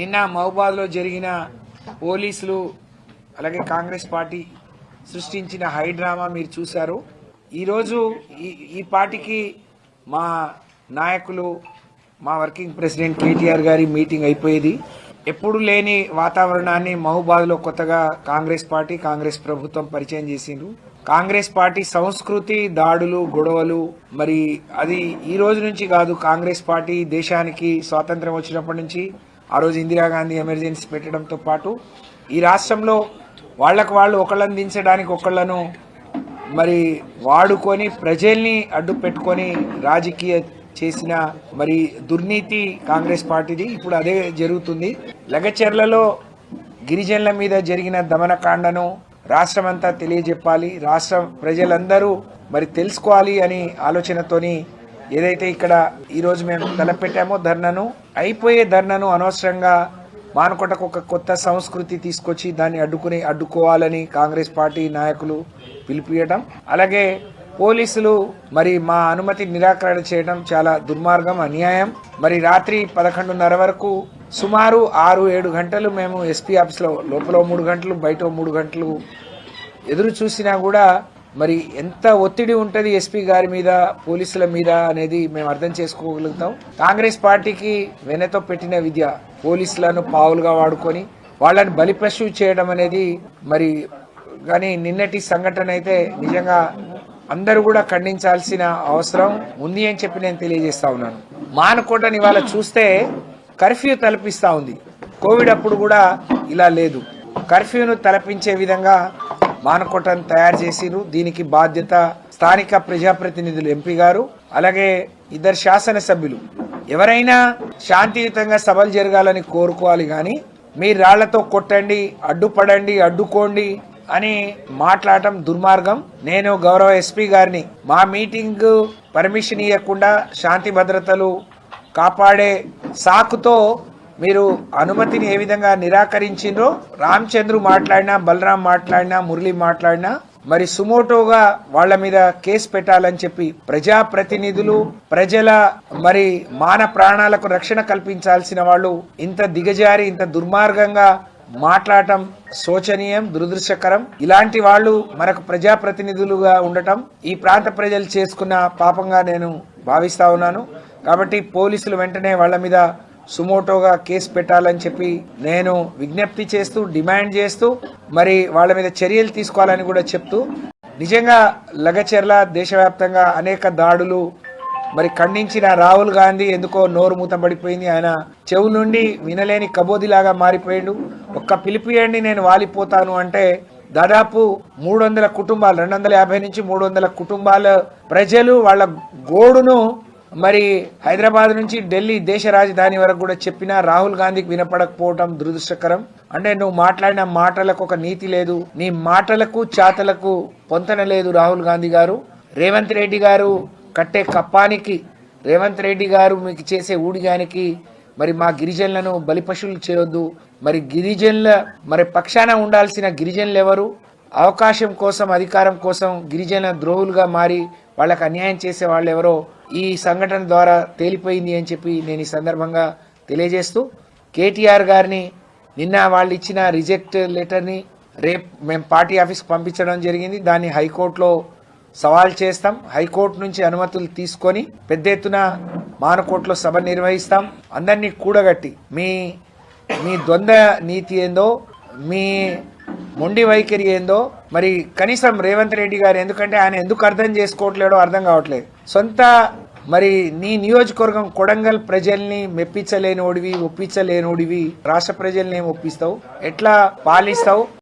నిన్న మహబాద్లో జరిగిన పోలీసులు అలాగే కాంగ్రెస్ పార్టీ సృష్టించిన హైడ్రామా మీరు చూశారు. ఈరోజు ఈ ఈ పార్టీకి మా నాయకులు మా వర్కింగ్ ప్రెసిడెంట్ కేటీఆర్ గారి మీటింగ్ అయిపోయేది. ఎప్పుడు లేని వాతావరణాన్ని మహబాద్లో కొత్తగా కాంగ్రెస్ పార్టీ కాంగ్రెస్ ప్రభుత్వం పరిచయం చేసిండ్రు. కాంగ్రెస్ పార్టీ సంస్కృతి దాడులు గొడవలు మరి అది ఈ రోజు నుంచి కాదు. కాంగ్రెస్ పార్టీ దేశానికి స్వాతంత్రం వచ్చినప్పటి నుంచి ఆ రోజు ఇందిరాగాంధీ ఎమర్జెన్సీ పెట్టడంతో పాటు ఈ రాష్ట్రంలో వాళ్ళకు వాళ్ళు ఒకళ్ళని దించడానికి ఒకళ్ళను మరి వాడుకొని ప్రజల్ని అడ్డు పెట్టుకొని రాజకీయ చేసిన మరి దుర్నీతి కాంగ్రెస్ పార్టీది. ఇప్పుడు అదే జరుగుతుంది. లగచెర్లలో గిరిజనుల మీద జరిగిన దమనకాండను రాష్ట్రమంతా తెలియజెప్పాలి. రాష్ట్ర ప్రజలందరూ మరి తెలుసుకోవాలి అని ఆలోచనతోని ఏదైతే ఇక్కడ ఈరోజు మేము తలపెట్టామో ధర్నను అయిపోయే ధర్నను అనవసరంగా మానుకోటకు ఒక కొత్త సంస్కృతి తీసుకొచ్చి దాన్ని అడ్డుకుని అడ్డుకోవాలని కాంగ్రెస్ పార్టీ నాయకులు పిలిపియటం అలాగే పోలీసులు మరి మా అనుమతి నిరాకరణ చేయడం చాలా దుర్మార్గం అన్యాయం. మరి రాత్రి పదకొండున్నర వరకు సుమారు ఆరు ఏడు గంటలు మేము ఎస్పీ ఆఫీస్లో లోపల మూడు గంటలు బయట మూడు గంటలు ఎదురు చూసినా కూడా మరి ఎంత ఒత్తిడి ఉంటుంది ఎస్పీ గారి మీద పోలీసుల మీద అనేది మేము అర్థం చేసుకోగలుగుతాం. కాంగ్రెస్ పార్టీకి వెనతో పెట్టిన విద్య పోలీసులను పావులుగా వాడుకొని వాళ్ళని బలిపశు చేయడం అనేది మరి కానీ నిన్నటి సంఘటన అయితే నిజంగా అందరూ కూడా ఖండించాల్సిన అవసరం ఉంది అని చెప్పి నేను తెలియజేస్తా ఉన్నాను. మానకోటని ఇవాళ చూస్తే కర్ఫ్యూ తలపిస్తా ఉంది. కోవిడ్ అప్పుడు కూడా ఇలా లేదు. కర్ఫ్యూను తలపించే విధంగా మానకోటను తయారు చేసిరు. దీనికి బాధ్యత స్థానిక ప్రజాప్రతినిధులు ఎంపీ గారు అలాగే ఇద్దరు శాసనసభ్యులు. ఎవరైనా శాంతియుతంగా సభలు జరగాలని కోరుకోవాలి కానీ మీరు రాళ్ళతో కొట్టండి అడ్డుపడండి అడ్డుకోండి అని మాట్లాడటం దుర్మార్గం. నేను గౌరవ ఎస్పీ గారిని మా మీటింగ్ పర్మిషన్ ఇవ్వకుండా శాంతి భద్రతలు కాపాడే సాకుతో మీరు అనుమతిని ఏ విధంగా నిరాకరించిండ్రో రామచంద్రు మాట్లాడినా బలరాం మాట్లాడినా మురళి మాట్లాడినా మరి సుమోటోగా వాళ్ళ మీద కేసు పెట్టాలని చెప్పి ప్రజాప్రతినిధులు ప్రజల మరి మాన ప్రాణాలకు రక్షణ కల్పించాల్సిన వాళ్ళు ఇంత దిగజారి ఇంత దుర్మార్గంగా మాట్లాడటం శోచనీయం దురదృష్టకరం. ఇలాంటి వాళ్ళు మనకు ప్రజాప్రతినిధులుగా ఉండటం ఈ ప్రాంత ప్రజలు చేసుకున్న పాపంగా నేను భావిస్తా ఉన్నాను. కాబట్టి పోలీసులు వెంటనే వాళ్ళ మీద సుమోటోగా కేసు పెట్టాలని చెప్పి నేను విజ్ఞప్తి చేస్తూ డిమాండ్ చేస్తూ మరి వాళ్ళ మీద చర్యలు తీసుకోవాలని కూడా చెప్తూ నిజంగా లగచెర్ల దేశవ్యాప్తంగా అనేక దాడులు మరి ఖండించిన రాహుల్ గాంధీ ఎందుకో నోరు మూతపడిపోయింది ఆయన చెవు నుండి వినలేని కబోదిలాగా మారిపోయాడు. ఒక్క పిలిపియండి నేను వాలిపోతాను అంటే దాదాపు మూడు వందల కుటుంబాలు రెండు వందల యాభై నుంచి మూడు వందల కుటుంబాల ప్రజలు వాళ్ళ గోడును మరి హైదరాబాద్ నుంచి ఢిల్లీ దేశ రాజధాని వరకు కూడా చెప్పినా రాహుల్ గాంధీకి వినపడకపోవటం దురదృష్టకరం. అంటే నువ్వు మాట్లాడిన మాటలకు ఒక నీతి లేదు. నీ మాటలకు చాతలకు పొంతన లేదు రాహుల్ గాంధీ గారు. రేవంత్ రెడ్డి గారు కట్టే కప్పానికి రేవంత్ రెడ్డి గారు మీకు చేసే ఊడిగానికి మరి మా గిరిజనులను బలిపశువులు చేయొద్దు. మరి గిరిజనుల మరి పక్షాన ఉండాల్సిన గిరిజనులు ఎవరు అవకాశం కోసం అధికారం కోసం గిరిజన ద్రోహులుగా మారి వాళ్ళకి అన్యాయం చేసే వాళ్ళు ఎవరో ఈ సంఘటన ద్వారా తేలిపోయింది అని చెప్పి నేను ఈ సందర్భంగా తెలియజేస్తూ కేటీఆర్ గారిని నిన్న వాళ్ళు ఇచ్చిన రిజెక్ట్ లెటర్ని రేపు మేము పార్టీ ఆఫీస్కి పంపించడం జరిగింది. దాన్ని హైకోర్టులో సవాల్ చేస్తాం. హైకోర్టు నుంచి అనుమతులు తీసుకొని పెద్ద ఎత్తున మానకోట్లో సభ నిర్వహిస్తాం. అందరినీ కూడగట్టి మీ మీ ద్వంద్వ నీతి ఏందో మీ మొండి వైఖరి ఏందో మరి కనీసం రేవంత్ రెడ్డి గారు ఎందుకంటే ఆయన ఎందుకు అర్థం చేసుకోవట్లేడో అర్థం కావట్లేదు. సొంత మరి నీ నియోజకవర్గం కొడంగల్ ప్రజల్ని మెప్పించలేనోడివి ఒప్పించలేనోడివి రాష్ట్ర ప్రజల్ని ఏం ఒప్పిస్తావు? ఎట్లా పాలిస్తావు?